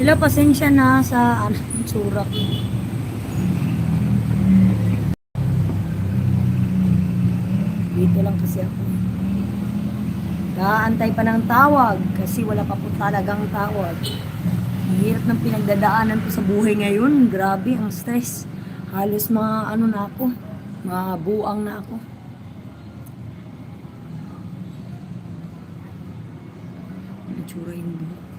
Hello, pasensya na sa ano, tsura ko. Dito lang kasi ako. Kaantay pa ng tawag kasi wala pa po talagang tawag. Hirap ng pinagdadaanan ko sa buhay ngayon. Grabe, ang stress. Halos mga ano na ako, mga buang na ako. Ang tsura yung buhok.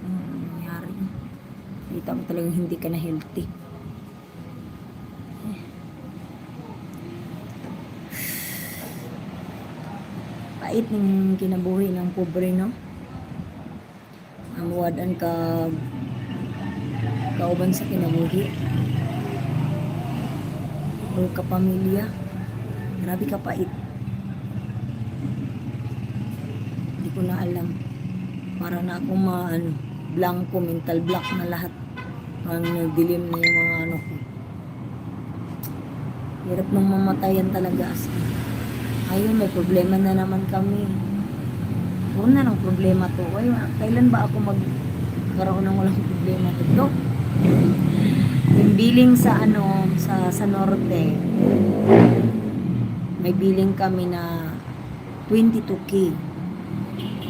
Ano nangyari? Kita mo talagang hindi ka na healthy. Pait ng kinabuhi ng pobre, no? Amuwadan ka kauban sa kinabuhi. O kapamilya. Grabe ka pait. Hindi ko na alam. Para na akong maano, blanco, mental block na lahat. Ang nagdilim na yung mga ano. Hirap nang mamatayan talaga as. Ayun, may problema na naman kami. Huwag na ng problema to. Ay, kailan ba ako magkaroon ng walang problema to? Do? Yung billing sa ano, sa, sa norte, may billing kami na 22k.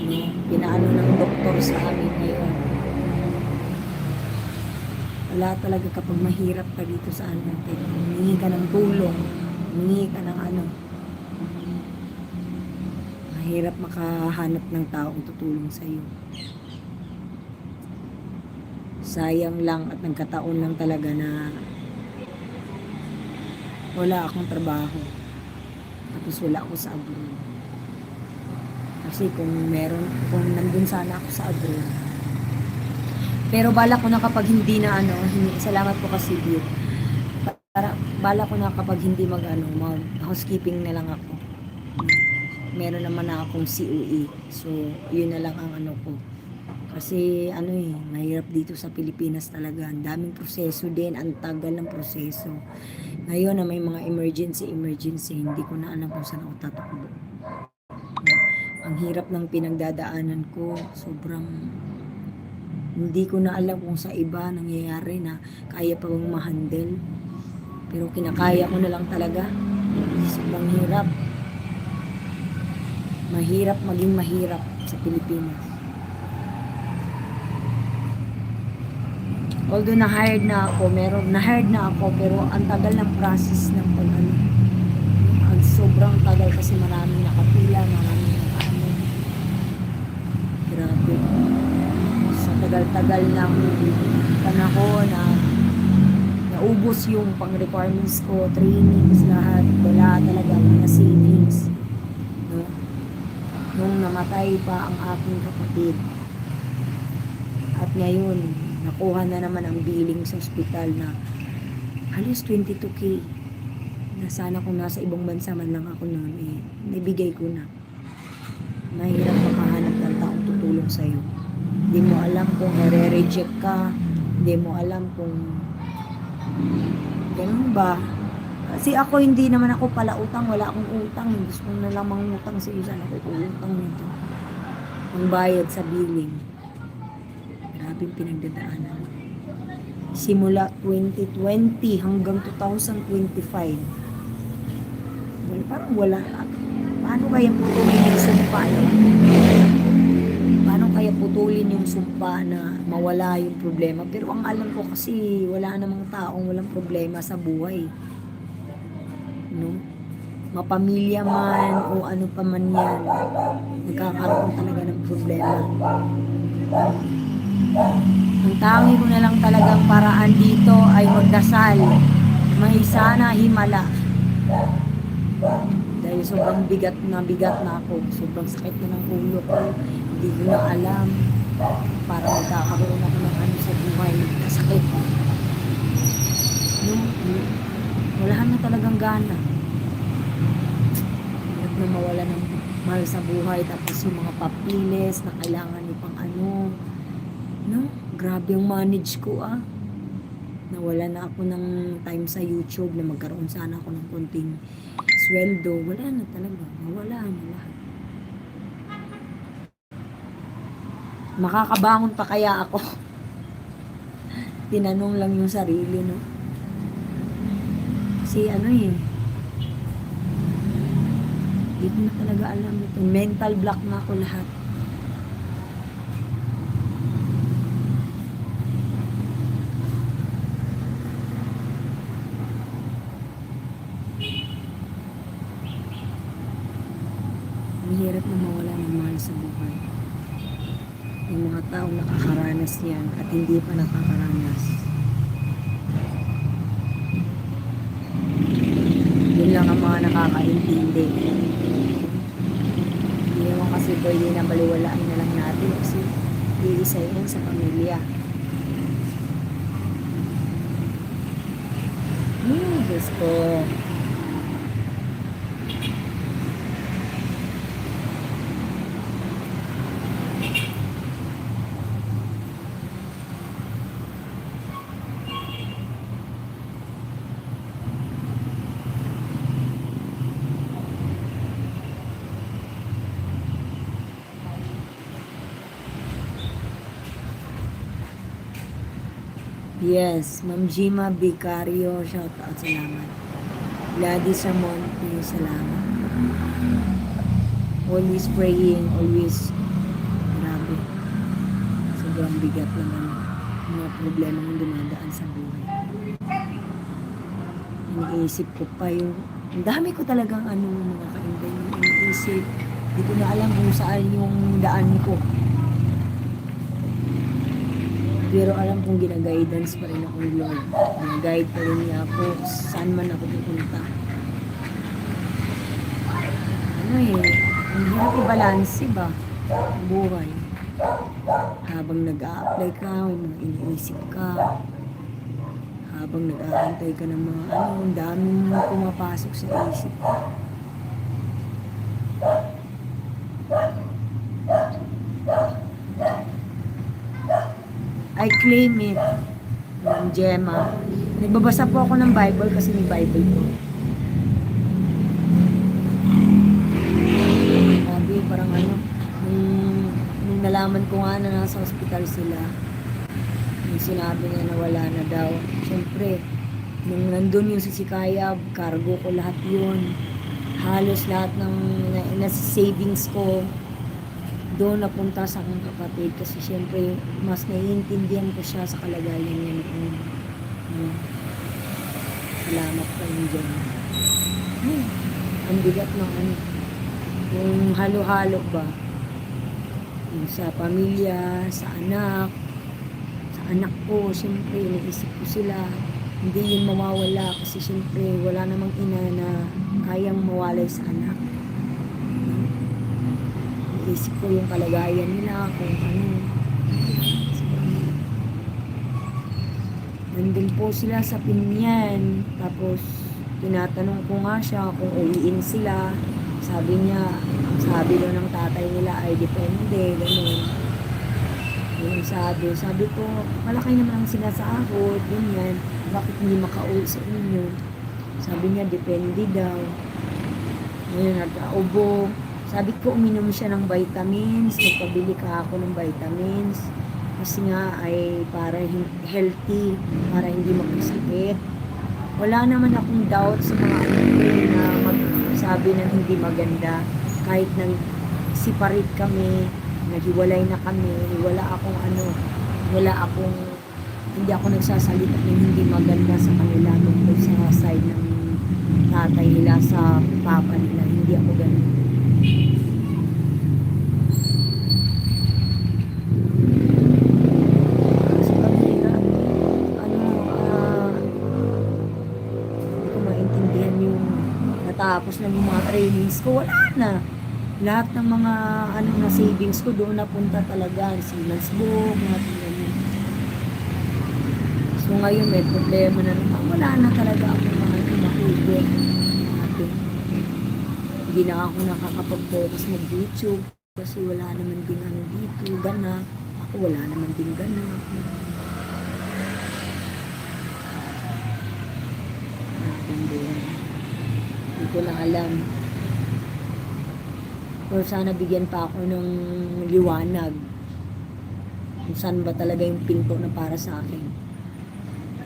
No? Pinaano ng doktor sa amin ngayon. Wala talaga kapag mahirap ka dito sa ano, humingi ka ng tulong, humingi ka ng ano, mahirap makahanap ng taong tutulong sa iyo. Sayang lang at nagkataon lang talaga na wala akong trabaho. Tapos wala ako sa abroad. Kasi kung meron, kung nandun sana ako sa abroad. Pero bala ko na kapag hindi na ano, salamat po kasi Bill. Para, bala ko na kapag hindi mag ano, mag housekeeping na lang ako meron naman na akong COE. So, yun na lang ang ano ko. Kasi ano eh, mahirap dito sa Pilipinas talaga. Ang daming proseso din, ang tagal ng proseso. Ngayon na may mga emergency, emergency, hindi ko na alam kung saan ako tatakbo. Ang hirap ng pinagdadaanan ko, sobrang hindi ko na alam kung sa iba nangyayari na kaya pa bang mahandle. Pero kinakaya ko na lang talaga. Sobrang hirap mahirap maging mahirap sa Pilipinas. Although na-hired na ako, meron, na-hired na ako, pero ang tagal ng process ng pag ano, ang sobrang tagal kasi maraming nakapila, maraming nakaano. Grabe. Tagal-tagal ng panahon na naubos yung pang-requirements ko, trainings, lahat. Wala talaga mga savings. No? nung namatay pa ang aking kapatid. At ngayon, nakuha na naman ang billing sa ospital na halos 22k. Na sana kung nasa ibang bansa man lang ako noon, eh, nabigay ko na. Mahirap makahanap ng taong tutulong sa'yo. Hindi mo alam kung nare-reject ka. Hindi mo alam kung ganun ba. Kasi ako hindi naman ako pala utang, wala akong utang. Gusto ko na lang mangutang sa iyo, sana ko utang nito. Ang bayad sa billing. Grabe pinagdadaanan. Simula 2020 hanggang 2025. Wala, parang wala. Paano kaya yung sumpa? No? Paano kaya putulin yung sumpa na mawala yung problema? Pero ang alam ko kasi wala namang taong walang problema sa buhay no? Mapamilya man o ano pa man yan, nagkakaroon talaga ng problema. Ang tangi ko na lang talagang paraan dito ay magdasal. May sana himala. Dahil sobrang bigat na bigat na ako. Sobrang sakit na ng ulo ko. Hindi ko na alam. Para magkakaroon ako ng ano sa buhay. Sakit. Yung, wala na talagang gana. Hirap na mawala ng mahal sa buhay. Tapos yung mga papilis na kailangan ni pang ano. No? Grabe yung manage ko ah. Nawala na ako ng time sa YouTube na magkaroon sana ako ng konting sweldo. Wala na talaga. Nawala na lahat. Makakabangon pa kaya ako? tinanong lang yung sarili, no? Kasi ano eh, hindi ko na talaga alam ito. Mental block na ako lahat. Ang hirap na mawala ng mahal sa buhay. Yung mga taong nakakaranas yan at hindi pa nakakaranas. Yun lang ang mga nakakaintindi. Hindi naman kasi pwede na baliwalaan na lang natin kasi iisa yan sa pamilya. Hmm, Diyos ko. Yes, Ma'am Jima Vicario, shout out, salamat. Gladys Amonte, salamat. Always praying, always, grabe. Sobrang bigat naman mga problema ng dumadaan sa buhay. Iniisip ko pa yung, ang dami ko talagang ano, mga kainday, iniisip. Hindi ko na alam kung saan yung daan ko. Pero alam kong gina-guidance pa rin ako ni Lord. Gina-guide pa rin niya ako saan man ako pupunta. Ano eh, ang hirap i-balance ba? Ang buhay. Habang nag-a-apply ka, may iniisip ka. Habang nag-aantay ka ng mga ano, ang daming pumapasok sa isip. Claim it. Ng Gemma. Nagbabasa po ako ng Bible kasi may Bible ko. Sabi, parang ano, nung nalaman ko nga na nasa hospital sila, nung sinabi niya na wala na daw, syempre, nung nandun yung sisikaya, cargo ko lahat yun. Halos lahat ng na, nasa savings ko, doon napunta sa aking kapatid kasi syempre mas naiintindihan ko siya sa kalagayan niya noon. No? Salamat pa rin dyan. Ay, ang bigat ng ano. Yung halo-halo ba? Yung sa pamilya, sa anak, sa anak ko, syempre iniisip ko sila. Hindi yun mawawala kasi syempre wala namang ina na kayang mawalay sa anak isip ko yung kalagayan nila, kung ano. Nandun po sila sa Pinyan. Tapos, tinatanong ko nga siya kung uwiin sila. Sabi niya, ang sabi daw ng tatay nila ay depende, gano'n. Yun ang sabi. Sabi ko, malaki naman ang sinasahod, ganyan. Bakit hindi makauwi sa inyo? Sabi niya, depende daw. Ngayon, nagkaubo. Sabi ko, uminom siya ng vitamins. Nagpabili ka ako ng vitamins. Kasi nga ay para healthy, para hindi magkasakit. Wala naman akong doubt sa mga anak ko na magsabi ng hindi maganda. Kahit nang separate kami, naghiwalay na kami, wala akong ano, wala akong, hindi ako nagsasalita ng hindi maganda sa kanila tungkol sa side ng tatay nila, sa papa nila. Hindi ako ganun. Sa kanila, ano, ah, hindi ko maintindihan yung natapos na yung mga trainings ko. Wala na. Lahat ng mga ano na savings ko doon napunta talaga. Siemens book, mga ganyan. So ngayon may problema na naman. Wala na talaga ako mga natin. Hindi na ako nakakapag-focus mag-YouTube kasi wala naman din ano dito, ganap. Ako wala naman din ganap. Natindihan. Hindi ko na alam. Or sana bigyan pa ako ng liwanag. Kung saan ba talaga yung pinto na para sa akin.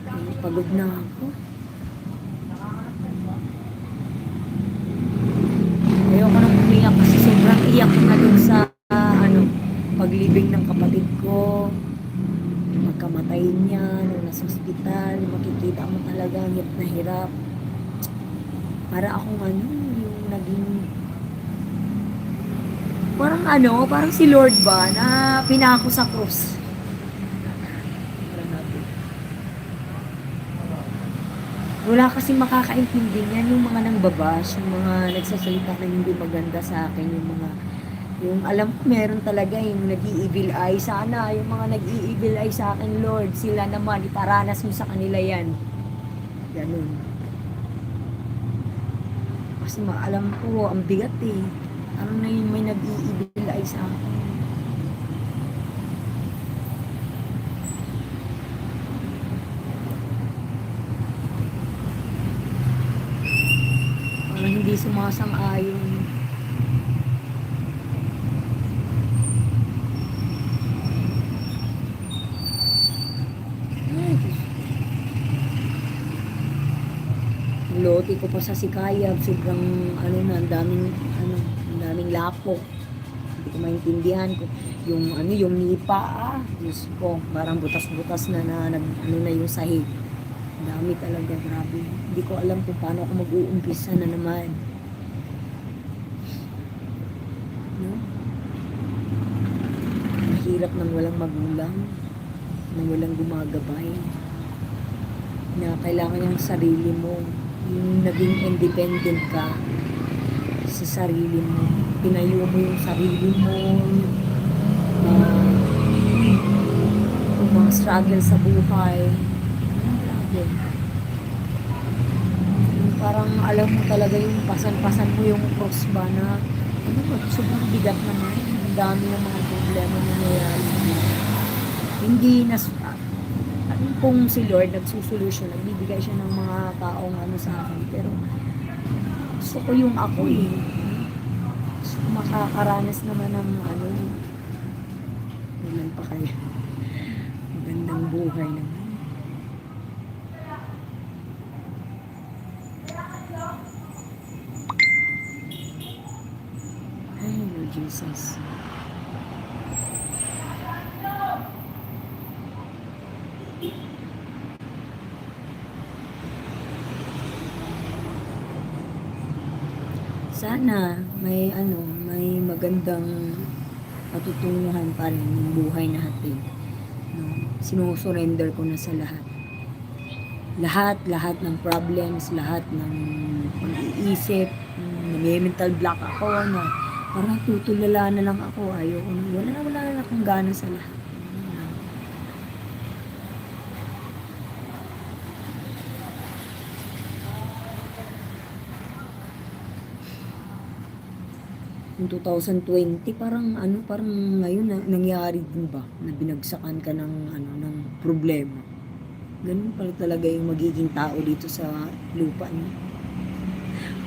Eh, Pagod na ako. Ayoko nang umiyak kasi sobrang iyak na dun sa ah, ano, paglibing ng kapatid ko. Magkamatay niya, nung nasa ospital, makikita mo talaga hirap na hirap. Para akong ano, yung naging parang ano, parang si Lord ba na pinako sa natin. Wala kasi makakaintindi niyan yung mga nang babash, yung mga nagsasalita na hindi maganda sa akin, yung mga yung alam ko meron talaga yung nag-i-evil eye sana, yung mga nag-i-evil eye sa akin, Lord, sila naman, iparanas mo sa kanila yan. Ganun. Kasi ma- alam ko, ang bigat eh. Ano na yun, may nag-i-evil eye sa akin. Parang hindi sumasang-ayon. Ay, Diyos. Lote ko pa sa sikayab, sobrang ano na, ang daming ano, ang daming lapok. Hindi ko maintindihan ko. Yung ano, yung nipa, ah, Diyos ko, parang butas-butas na na, nag, ano na yung sahig. Ang dami talaga, grabe. Hindi ko alam kung paano ako mag-uumpisa na naman. No? Mahirap nang walang magulang, nang walang gumagabay. Na kailangan yung sarili mo, naging independent ka sa sarili mo. Pinayo mo yung sarili mo, uh, yung mga struggle sa buhay. Parang alam mo talaga yung pasan-pasan mo yung cross ba na ano ba, sobrang bigat naman. Ang dami ng mga problema na nangyayari. Hindi na ano kung si Lord nagsusolusyon, nagbibigay siya ng mga taong ano sa akin. Pero gusto ko yung ako eh. Gusto makakaranas naman ng ano. Ilan pa kaya? Magandang buhay naman. Ay, Lord Jesus. Sana may ano, may magandang patutunguhan pa rin yung buhay natin. No? Sinusurrender ko na sa lahat. Lahat, lahat ng problems, lahat ng pag-iisip, nag-mental block ako na parang tutulala na lang ako. Ayoko na, wala na, wala na akong gana sa lahat. Yung 2020 parang ano parang ngayon na, nangyari din ba na binagsakan ka ng ano ng problema. Ganun pala talaga yung magiging tao dito sa lupa niyo.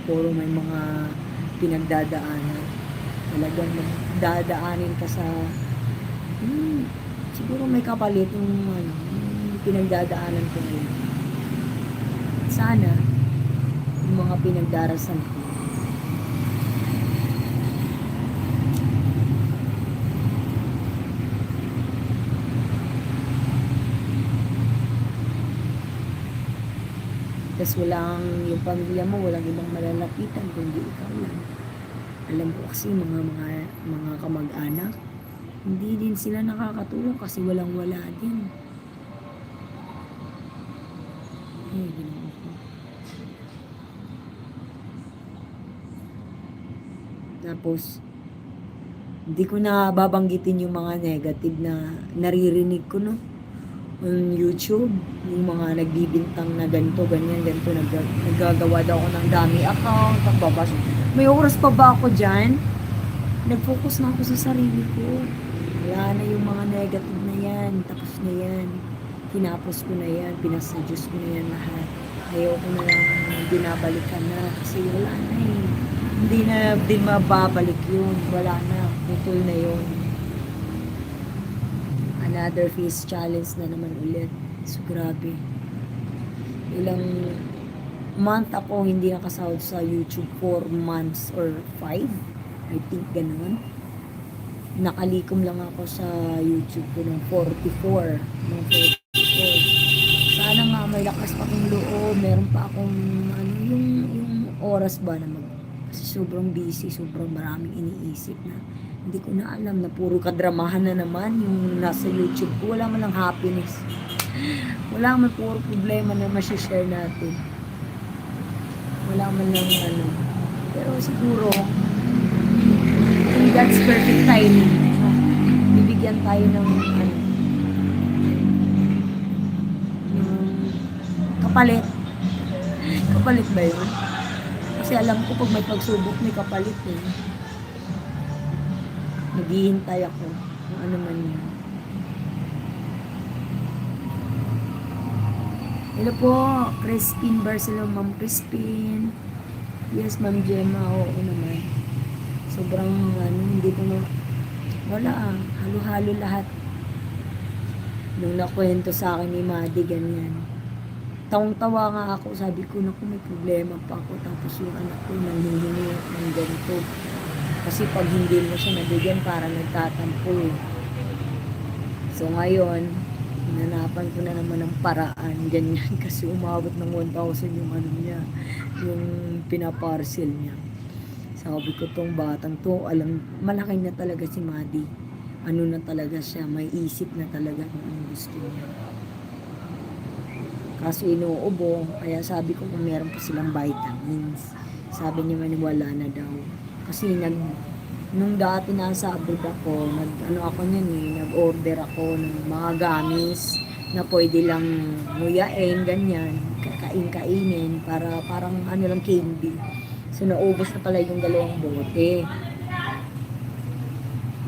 Puro may mga pinagdadaanan. Talagang dadaanin ka sa hmm, siguro may kapalit yung ano, pinagdadaanan ko ngayon. Sana yung mga pinagdarasan ko Tapos walang, yung pamilya mo, walang ibang malalapitan kundi ikaw lang. Alam ko kasi mga mga mga kamag-anak, hindi din sila nakakatulong kasi walang wala din. Ay, ginoo ko. Tapos, hindi ko na babanggitin yung mga negative na naririnig ko, no? On YouTube, yung mga nagbibintang na ganito, ganyan, ganito, nag naggagawa daw ako ng dami account, pagbabash. May oras pa ba ako dyan? Nag-focus na ako sa sarili ko. Wala na yung mga negative na yan, tapos na yan. Tinapos ko na yan, pinasa ko na yan lahat. Ayaw ko na lang binabalikan na kasi wala na eh. Hindi na din mababalik yun. Wala na. Putol na yun another face challenge na naman ulit. So, grabe. ilang month ako hindi nakasahod sa YouTube 4 months or 5 I think ganun. Nakalikom lang ako sa YouTube ko ng 44 ng 44 sana nga may lakas pa akong loob. Meron pa akong ano yung yung oras ba na mag kasi sobrang busy sobrang maraming iniisip na hindi ko na alam na puro kadramahan na naman yung nasa YouTube ko. Wala man lang happiness. Wala man puro problema na masishare natin. Wala man lang ano. Pero siguro in perfect timing bibigyan tayo ng ano kapalit. Kapalit ba yun? kasi alam ko pag may pagsubok may kapalit eh naghihintay ako kung ano man yun Hello po, Crispin Barcelona, Ma'am Crispin. Yes, Ma'am Gemma, oo naman. Sobrang, ano, hindi ko na, wala ah, halo-halo lahat. Nung nakwento sa akin ni Madi, ganyan. Tawang-tawa nga ako, sabi ko, naku, may problema pa ako. Tapos yung anak ko, nanghihingi ng ganito. Kasi pag hindi mo siya nabigyan, para nagtatampo eh. So ngayon, hinanapan ko na naman ng paraan, ganyan, kasi umabot ng 1,000 yung ano niya, yung pinaparcel niya. Sabi ko tong batang to, alam, malaki na talaga si Madi. Ano na talaga siya, may isip na talaga kung ano gusto niya. Kaso inuubo, kaya sabi ko kung meron pa silang vitamins. Sabi niya man wala na daw. Kasi nag, nung dati nasa abroad ako, nag, ano ako niyan eh, nag-order ako ng mga gamis na pwede lang nguyain, ganyan, kakain-kainin, para parang ano lang candy. So, naubos na pala yung dalawang bote.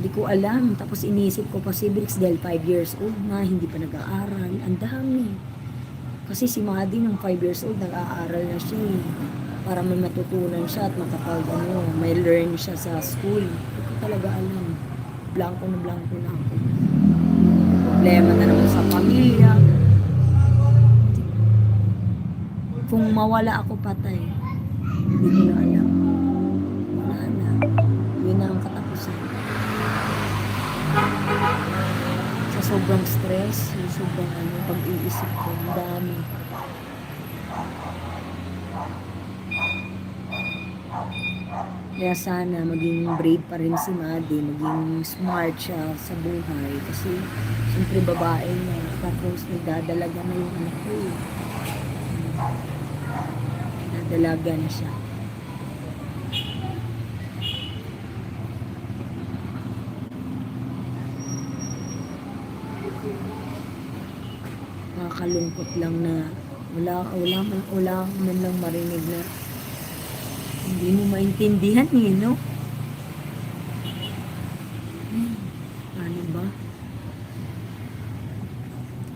Hindi ko alam. Tapos inisip ko, possible dahil 5 years old na, hindi pa nag-aaral. Ang dami. Kasi si Madi nung 5 years old, nag-aaral na siya eh para may matutunan siya at makapag ano, may learn siya sa school. Hindi ko talaga alam. Blanco na blanco na ako. Problema na naman sa pamilya. Kung mawala ako patay, hindi ko na alam. Wala na. Yun na ang katapusan. Sa sobrang stress, yung sobrang ano, pag-iisip ko, ang dami. Kaya sana maging brave pa rin si Maddie, maging smart siya sa buhay. Kasi siyempre babae niya, tapos nagdadalaga na yung anak ko eh. Nagdadalaga na siya. Nakakalungkot lang na wala, wala, wala man lang marinig na hindi mo maintindihan eh, no? Ano ba?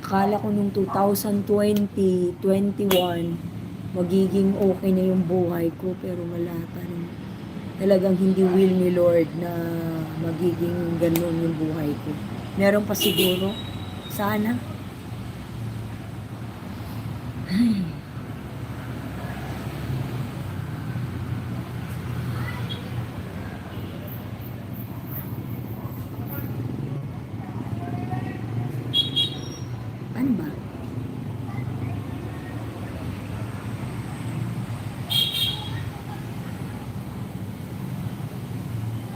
Akala ko nung 2020, 21, magiging okay na yung buhay ko, pero wala pa rin. Talagang hindi will ni Lord na magiging ganun yung buhay ko. Meron pa siguro. Sana. Ay. Ano ba?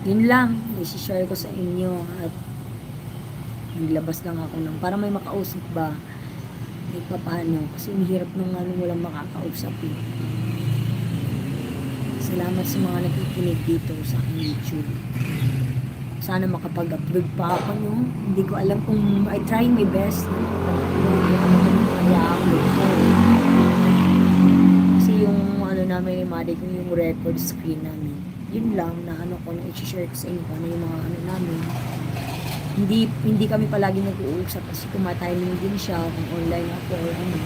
Yun lang, isi-share ko sa inyo at naglabas lang ako ng para may makausap ba kahit pa paano kasi ang hirap nung ano walang makakausap eh. Salamat sa mga nakikinig dito sa aking YouTube. Sana makapag-upload pa ako no. Hindi ko alam kung I try my best. Kasi yung ano namin mali ko yung record screen namin. Yun lang na ano ko na i-share ko sa inyo kung ano yung mga ano namin. Hindi hindi kami palagi nag-uusap kasi kumatiming din siya kung online ako or ano.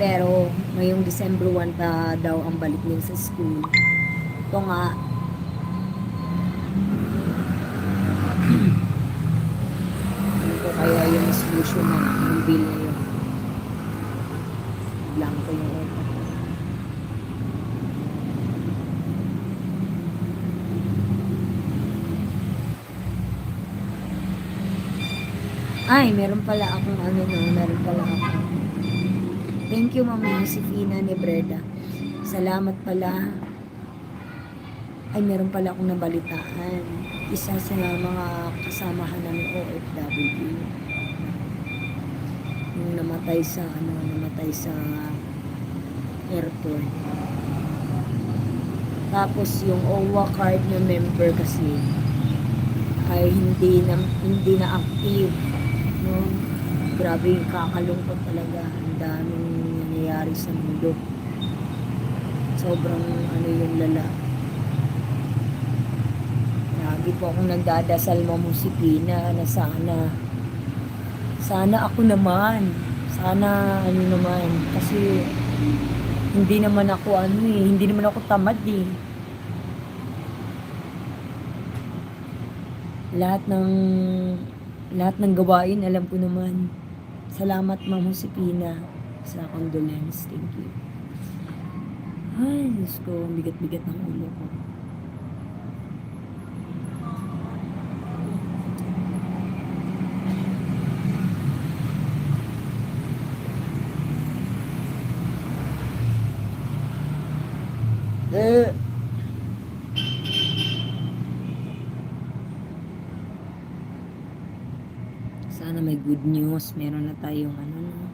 Pero ngayong December 1 pa daw ang balik nila sa school. Ito nga, ano kaya yung solution yung bill na yun. Ay, meron pala akong ano no, meron pala akong. Thank you, Ma'am Josefina ni Breda. Salamat pala. Ay, meron pala akong nabalitaan. Isa sa mga kasamahan ng OFW. Yung namatay sa, ano, namatay sa airport. Tapos yung OWA card na member kasi ay hindi na hindi na active no grabe kakalungkot talaga. Ang daming nangyayari sa mundo. Sobrang ano yung lala. Lagi po akong nagdadasal mo si Pina na sana sana ako naman. Sana ano naman. Kasi hindi naman ako ano eh. Hindi naman ako tamad eh. Lahat ng lahat ng gawain alam ko naman. Salamat Ma'am Josepina sa condolence. Thank you. Ay Diyos ko bigat-bigat ng ulo ko. Eh sana may news. Meron na tayong ano no.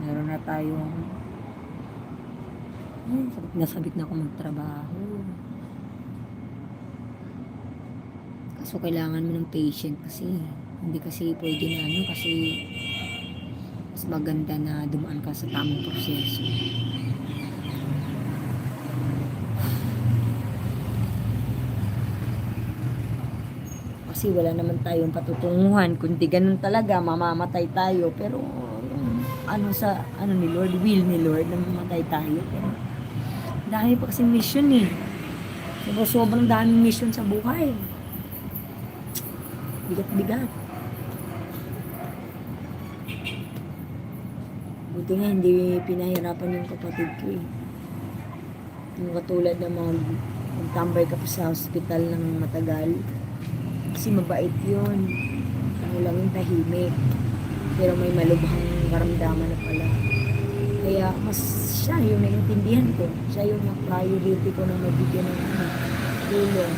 Meron na tayong ay, sabit na sabit na ako magtrabaho. Kaso kailangan mo ng patient kasi. Hindi kasi pwede na ano kasi mas maganda na dumaan ka sa tamang proseso. Kasi wala naman tayong patutunguhan kundi ganun talaga mamamatay tayo. Pero yung ano sa ano ni Lord will ni Lord na mamatay tayo. Pero dami pa kasi mission eh. Sobrang sobrang daming mission sa buhay. Bigat bigat. Buti nga hindi pinahirapan yung kapatid ko eh. Yung katulad ng mga magtambay ka pa sa hospital ng matagal kasi mabait yun. Ano lang yung tahimik. Pero may malubhang karamdaman na pala. Kaya mas siya yung naintindihan ko. Siya yung na-priority ko na mabigyan ng ano, tulong.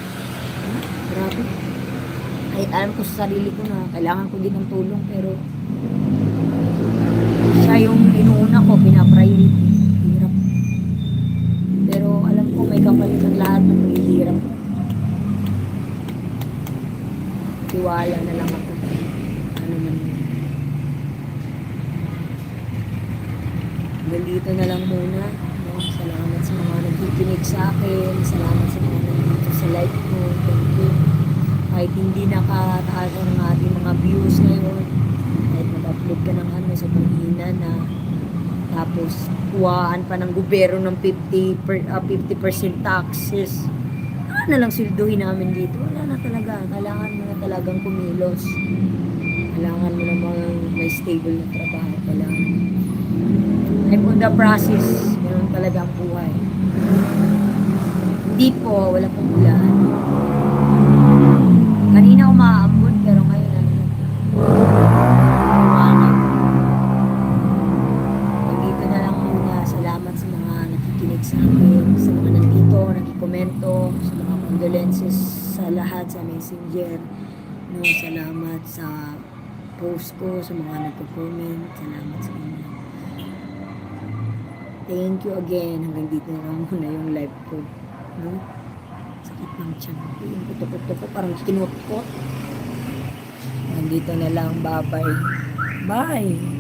Ah, grabe. Kahit alam ko sa sarili ko na kailangan ko din ng tulong pero siya yung inuuna ko, pinapriority. Hirap. Pero alam ko may kapalit ang lahat ng mahihirap. tiwala na lang ako. Ano man yun. Hanggang dito na lang muna. No? Salamat sa mga nagkikinig sa akin. Salamat sa mga nandito sa live ko. Thank you. Kahit hindi nakataas ang ating mga views ngayon. Kahit nag-upload ka ng ano sa panghina na tapos kuhaan pa ng gobyerno ng 50 per, ah, 50% taxes wala na lang silduhin namin dito. Wala na talaga. Kailangan mo na talagang kumilos. Kailangan mo na mga may stable na trabaho. Kailangan. I'm on the process. Ganun talaga ang buhay. Hindi po, wala pong ulan. Kanina umaambon condolences sa lahat sa messenger. No, salamat sa post ko, sa mga nagko-comment. Salamat sa inyo. Thank you again. Hanggang dito na lang muna yung live ko. No? Sakit ng tiyan. Yung kutok-kutok ko, parang kinutkot. Hanggang dito na lang. Bye-bye. Bye!